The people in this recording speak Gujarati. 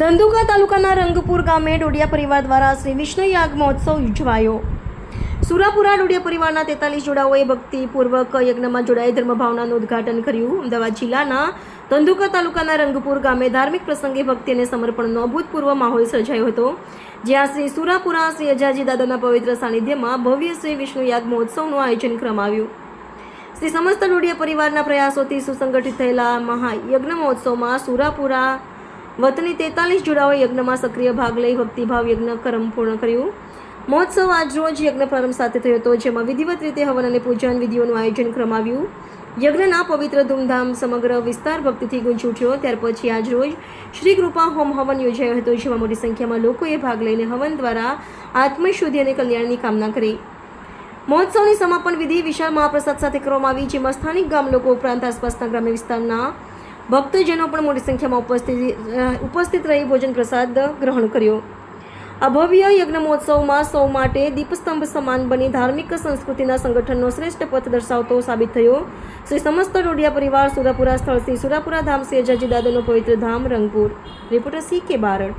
ધંધુકા તાલુકાના રંગપુર ગામે ડોડિયા પરિવાર દ્વારા શ્રી વિષ્ણુ યાગ મહોત્સવ ઉજવાયો. સુરાપુરા ડોડિયા પરિવારના તેતાલીસ જોડાઓએ ભક્તિપૂર્વક યજ્ઞમાં જોડાઈ ધર્મભાવનાનું ઉદ્ઘાટન કર્યું. અમદાવાદ જિલ્લાના ધંધુકા તાલુકાના રંગપુર ગામે ધાર્મિક પ્રસંગે ભક્તિ અને સમર્પણનો અભૂતપૂર્વ માહોલ સર્જાયો હતો. જ્યાં શ્રી સુરાપુરા શ્રી અજાજી દાદાના પવિત્ર સાનિધ્યમાં ભવ્ય શ્રી વિષ્ણુ યાગ મહોત્સવનું આયોજન કરવામાં આવ્યું. શ્રી સમસ્ત ડોડિયા પરિવારના પ્રયાસોથી સુસંગઠિત થયેલા મહાયજ્ઞ મહોત્સવમાં સુરાપુરા વતની તેતાલીસ જોડાઓએ યજ્ઞમાં સક્રિય ભાગ લઈ ભક્તિભાવ યજ્ઞ કર્મ પૂર્ણ કર્યું. મહોત્સવ આજ રોજ યજ્ઞ પ્રારંભ સાથે થયો હતો, જેમાં વિધિવત રીતે હવન અને પૂજન વિધિઓનું આયોજન કરવામાં યજ્ઞના પવિત્ર ધૂમધામ સમગ્ર વિસ્તાર ભક્તિથી ગુંજી ઉઠ્યો. ત્યાર પછી આજ રોજ શ્રી કૃપા હોમ હવન યોજાયો હતો, જેમાં મોટી સંખ્યામાં લોકોએ ભાગ લઈને હવન દ્વારા આત્મશુદ્ધિ અને કલ્યાણની કામના કરી. મહોત્સવની સમાપન વિધિ વિશાળ મહાપ્રસાદ સાથે કરવામાં આવી, જેમાં સ્થાનિક ગામ લોકો ઉપરાંત આસપાસના ગ્રામ્ય વિસ્તારના ભક્તજનો પણ મોટી સંખ્યામાં ઉપસ્થિત ઉપસ્થિત રહી ભોજન પ્રસાદ ગ્રહણ કર્યો. આ ભવ્ય યજ્ઞ મહોત્સવમાં સૌ માટે દીપસ્તંભ સમાન બની ધાર્મિક સંસ્કૃતિના સંગઠનનો શ્રેષ્ઠ પથ દર્શાવતો સાબિત થયો. શ્રી સમસ્ત ડોડિયા પરિવાર સુરાપુરા સ્થળ શ્રી સુરાપુરા ધામ શ્રી અજાજી દાદાનો પવિત્ર ધામ રંગપુર. રિપોર્ટર સી કે બારડ.